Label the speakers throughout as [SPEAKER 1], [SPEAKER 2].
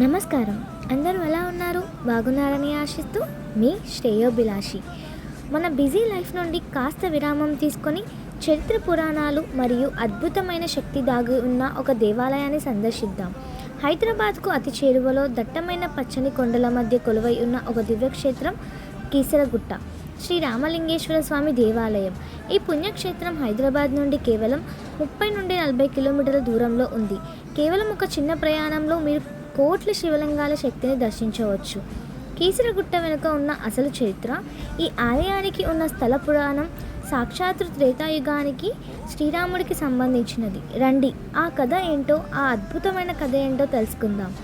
[SPEAKER 1] నమస్కారం. అందరూ ఎలా ఉన్నారు? బాగున్నారని ఆశిస్తూ మీ శ్రేయోభిలాషి. మన బిజీ లైఫ్ నుండి కాస్త విరామం తీసుకొని చరిత్ర పురాణాలు మరియు అద్భుతమైన శక్తి దాగి ఉన్న ఒక దేవాలయాన్ని సందర్శిద్దాం. హైదరాబాద్కు అతి చేరువలో దట్టమైన పచ్చని కొండల మధ్య కొలువై ఉన్న ఒక దివ్యక్షేత్రం కీసరగుట్ట శ్రీ రామలింగేశ్వర స్వామి దేవాలయం. ఈ పుణ్యక్షేత్రం హైదరాబాద్ నుండి కేవలం ముప్పై నుండి నలభై కిలోమీటర్ల దూరంలో ఉంది. కేవలం ఒక చిన్న ప్రయాణంలో మీరు కోట్ల శివలింగాల శక్తిని దర్శించవచ్చు. కీసరగుట్ట వెనుక ఉన్న అసలు చరిత్ర ఈ ఆలయానికి ఉన్న స్థల పురాణం సాక్షాత్తు త్రేతాయుగానికి శ్రీరాముడికి సంబంధించినది. రండి ఆ కథ ఏంటో ఆ అద్భుతమైన కథ ఏంటో తెలుసుకుందాం.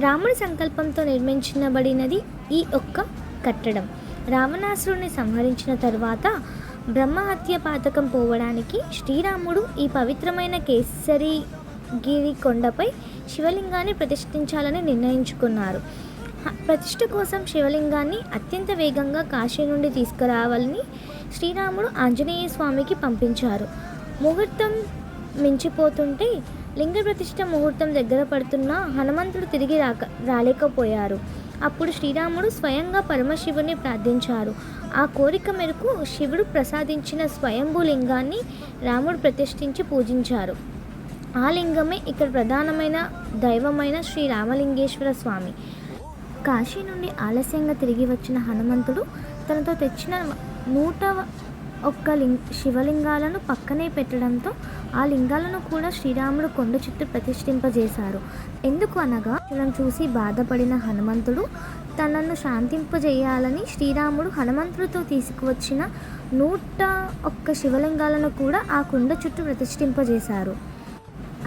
[SPEAKER 1] రాముడి సంకల్పంతో నిర్మించబడినది ఈ ఒక్క కట్టడం. రావణాసురుని సంహరించిన తర్వాత బ్రహ్మహత్య పాతకం పోవడానికి శ్రీరాముడు ఈ పవిత్రమైన కేసరి గిరి కొండపై శివలింగాన్ని ప్రతిష్ఠించాలని నిర్ణయించుకున్నారు. ప్రతిష్ట ప్రతిష్ఠ కోసం శివలింగాన్ని అత్యంత వేగంగా కాశీ నుండి తీసుకురావాలని శ్రీరాముడు ఆంజనేయ స్వామికి పంపించారు. ముహూర్తం మించిపోతుంటే లింగ ప్రతిష్ఠ ముహూర్తం దగ్గర పడుతున్న హనుమంతుడు తిరిగి రాక రాలేకపోయారు. అప్పుడు శ్రీరాముడు స్వయంగా పరమశివుని ప్రార్థించారు. ఆ కోరిక మేరకు శివుడు ప్రసాదించిన స్వయంభూ లింగాన్ని రాముడు ప్రతిష్ఠించి పూజించారు. ఆ లింగమే ఇక్కడ ప్రధానమైన దైవమైన శ్రీ రామలింగేశ్వర స్వామి. కాశీ నుండి ఆలస్యంగా తిరిగి వచ్చిన హనుమంతుడు తనతో తెచ్చిన నూట ఒక్క లింగ శివలింగాలను పక్కనే పెట్టడంతో ఆ లింగాలను కూడా శ్రీరాముడు కొండ చుట్టూ ప్రతిష్ఠింపజేశారు. ఎందుకు అనగా తనను చూసి బాధపడిన హనుమంతుడు తనను శాంతింపజేయాలని శ్రీరాముడు హనుమంతుడితో తీసుకువచ్చిన నూట ఒక్క శివలింగాలను కూడా ఆ కొండ చుట్టూ ప్రతిష్ఠింపజేశారు.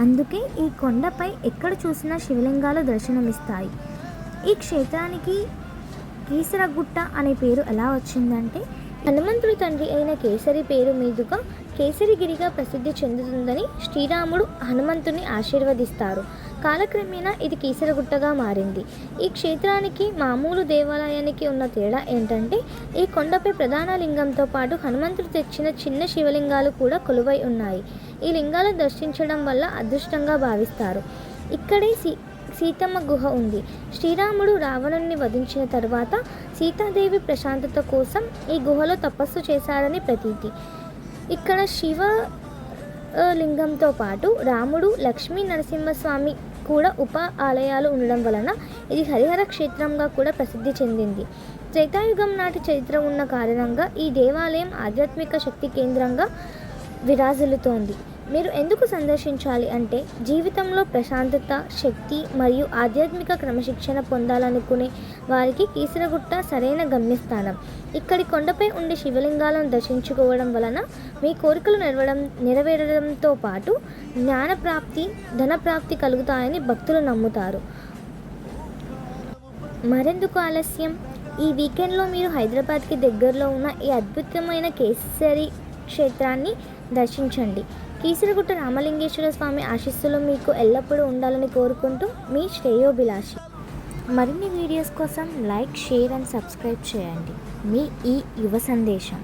[SPEAKER 1] అందుకే ఈ కొండపై ఎక్కడ చూసినా శివలింగాలు దర్శనమిస్తాయి. ఈ క్షేత్రానికి కీసరగుట్ట అనే పేరు ఎలా వచ్చిందంటే హనుమంతుడి తండ్రి అయిన కేసరి పేరు మీదుగా కేసరిగిరిగా ప్రసిద్ధి చెందుతుందని శ్రీరాముడు హనుమంతుని ఆశీర్వదిస్తారు. కాలక్రమేణా ఇది కీసరగుట్టగా మారింది. ఈ క్షేత్రానికి మామూలు దేవాలయానికి ఉన్న తేడా ఏంటంటే ఈ కొండపై ప్రధాన లింగంతో పాటు హనుమంతుడు తెచ్చిన చిన్న శివలింగాలు కూడా కొలువై ఉన్నాయి. ఈ లింగాలను దర్శించడం వల్ల అదృష్టంగా భావిస్తారు. ఇక్కడే సి సీతమ్మ గుహ ఉంది. శ్రీరాముడు రావణుని వధించిన తర్వాత సీతాదేవి ప్రశాంతత కోసం ఈ గుహలో తపస్సు చేశారని ప్రతీతి. ఇక్కడ శివ లింగంతో పాటు రాముడు లక్ష్మీ నరసింహస్వామి కూడా ఉప ఆలయాలు ఉండడం వలన ఇది హరిహర క్షేత్రంగా కూడా ప్రసిద్ధి చెందింది. త్రేతాయుగం నాటి చరిత్ర ఉన్న కారణంగా ఈ దేవాలయం ఆధ్యాత్మిక శక్తి కేంద్రంగా విరాజిల్లుతోంది. మీరు ఎందుకు సందర్శించాలి అంటే జీవితంలో ప్రశాంతత శక్తి మరియు ఆధ్యాత్మిక క్రమశిక్షణ పొందాలనుకునే వారికి కీసరగుట్ట సరైన గమ్యస్థానం. ఇక్కడి కొండపై ఉండే శివలింగాలను దర్శించుకోవడం వలన మీ కోరికలు నెరవడం నెరవేరడంతో పాటు జ్ఞానప్రాప్తి ధనప్రాప్తి కలుగుతాయని భక్తులు నమ్ముతారు. మరెందుకు ఆలస్యం? ఈ వీకెండ్లో మీరు హైదరాబాద్కి దగ్గరలో ఉన్న ఈ అద్భుతమైన కేసరి క్షేత్రాన్ని దర్శించండి. కీసరగుట్ట రామలింగేశ్వర స్వామి ఆశీస్సులు మీకు ఎల్లప్పుడూ ఉండాలని కోరుకుంటూ మీ శ్రేయోభిలాషి. మరిన్ని వీడియోస్ కోసం లైక్ షేర్ అండ్ సబ్స్క్రైబ్ చేయండి. మీ ఈ యువ సందేశం.